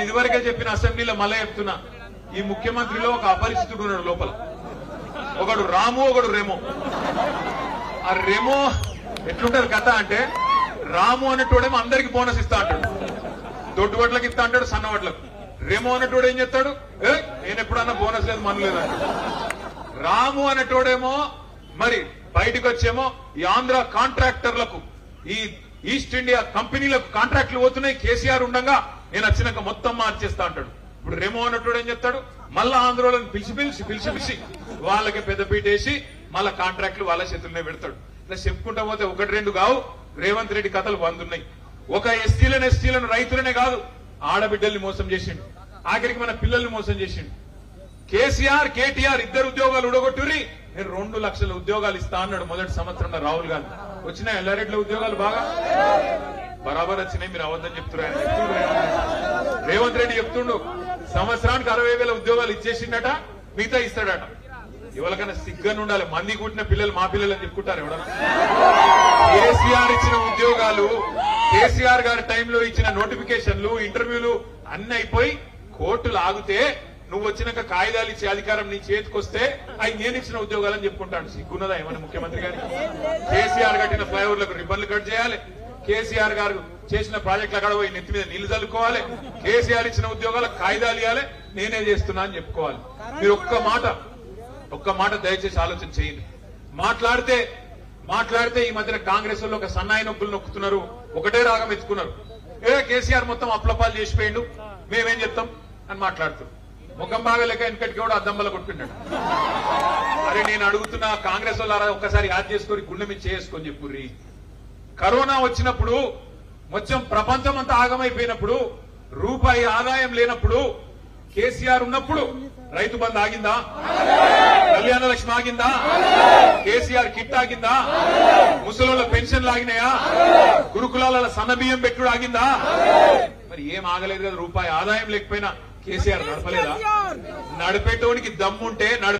నేను ఇదివరకే చెప్పిన అసెంబ్లీలో మళ్ళీ చెప్తున్నా ఈ ముఖ్యమంత్రిలో ఒక అపరిచితుడు ఉన్నాడు లోపల. ఒకడు రాము ఒకడు రెమో. ఆ రెమో ఎట్లుంటది కథ అంటే రాము అనేటోడేమో అందరికి బోనస్ ఇస్తా అంటాడు. దొడ్డు వడ్లకు ఇస్తా అంటాడు సన్న వడ్లకు. రెమో అనేటోడు ఏం చెప్తాడు ఏ నేను ఎప్పుడన్నా బోనస్ లేదు మన లేదు అంటాడు. రాము అనేటోడేమో మరి బయటకు వచ్చేమో ఈ ఆంధ్ర కాంట్రాక్టర్లకు ఈ ఈస్ట్ ఇండియా కంపెనీలకు కాంట్రాక్ట్లు పోతున్నాయి కేసీఆర్ ఉండగా నేను వచ్చినాక మొత్తం మార్చేస్తా అంటాడు. ఇప్పుడు రేమో అన్నట్టు ఏం చెప్తాడు? మళ్ళా ఆంధ్రోలను పిలిచి పిలిచి పిలిచి పిలిచి వాళ్ళకి పెద్ద పీటేసి మళ్ళా కాంట్రాక్ట్లు వాళ్ళ చేతుల్లోనే పెడతాడు. ఇట్లా చెప్పుకుంటా పోతే ఒకటి రెండు కావు. రేవంత్ రెడ్డి కథలు వందున్నాయి. ఒక ఎస్టీలను ఎస్టీలను రైతులనే కాదు ఆడబిడ్డల్ని మోసం చేసిండు. ఆఖరికి మన పిల్లల్ని మోసం చేసిండు. కేసీఆర్ కేటీఆర్ ఇద్దరు ఉద్యోగాలు ఉడగొట్టురి నేను రెండు లక్షల ఉద్యోగాలు ఇస్తా అన్నాడు మొదటి సంవత్సరంలో రాహుల్ గాంధీ. వచ్చిన ఎల్లారెడ్ల ఉద్యోగాలు బాగా? బరాబర్ వచ్చినాయి మీరు అవద్దని చెప్తున్నారు. రేవంత్ రెడ్డి. చెప్తుండు సంవత్సరానికి అరవై వేల ఉద్యోగాలు ఇచ్చేసిండట మిగతా ఇస్తాడట. ఎవరికైనా సిగ్గని ఉండాలి మంది కుట్టిన పిల్లలు మా పిల్లలు అని చెప్పుకుంటారు ఎవడన్నా కేసీఆర్ ఇచ్చిన ఉద్యోగాలు కేసీఆర్ గారి టైంలో ఇచ్చిన నోటిఫికేషన్లు ఇంటర్వ్యూలు అన్ని అయిపోయి కోర్టులు ఆగితే నువ్వు వచ్చినాక కాగితాలు ఇచ్చే అధికారం నీ చేతికొస్తే అవి నేను ఇచ్చిన ఉద్యోగాలని చెప్పుకుంటాడు. సిగ్గున్నదా ఏమన్నా ముఖ్యమంత్రి గారికి? కేసీఆర్ కట్టిన ఫ్లైఓవర్లకు రిబ్బన్లు కట్ చేయాలి. కేసీఆర్ గారు చేసిన ప్రాజెక్టులు అక్కడ పోయి నెత్తి మీద నీళ్ళు చల్లుకోవాలి. కేసీఆర్ ఇచ్చిన ఉద్యోగాలకు కాయిదాలు ఇవ్వాలి. నేనే చేస్తున్నా అని చెప్పుకోవాలి. మీరు ఒక్క మాట ఒక్క మాట దయచేసి ఆలోచన చేయండి. మాట్లాడితే మాట్లాడితే ఈ మధ్యన కాంగ్రెస్లో ఒక సన్నాయి నొప్పులు నొక్కుతున్నారు. ఒకటే రాగం ఎత్తుకున్నారు. ఏ కేసీఆర్ మొత్తం అప్లపాలు చేసిపోయిండు. మేమేం చెప్తాం? అని మాట్లాడుతున్నారు ముఖం బాగా లేక వెనకటికి కూడా అద్దంబల కొట్టుకున్నాడు అరే నేను అడుగుతున్నా కాంగ్రెస్ వాళ్ళారా ఒక్కసారి యాద్ చేసుకొని గుండె మీద చేసుకొని చెప్పుర్రీ కరోనా వచ్చినప్పుడు మొత్తం ప్రపంచం అంతా ఆగమైపోయినప్పుడు రూపాయి ఆదాయం లేనప్పుడు కేసీఆర్ ఉన్నప్పుడు రైతు బంద్ ఆగిందా? కళ్యాణ లక్ష్మి ఆగిందా? కేసీఆర్ కిట్ ఆగిందా? ముసలోళ్ళ పెన్షన్లు ఆగినాయా గురుకులాల సన్న బియ్యం పెట్టుడు ఆగిందా? మరి ఏం ఆగలేదు కదా రూపాయి ఆదాయం లేకపోయినా కేసీఆర్ నడపలేదా? నడిపేటోనికి దమ్ముంటే నడిపే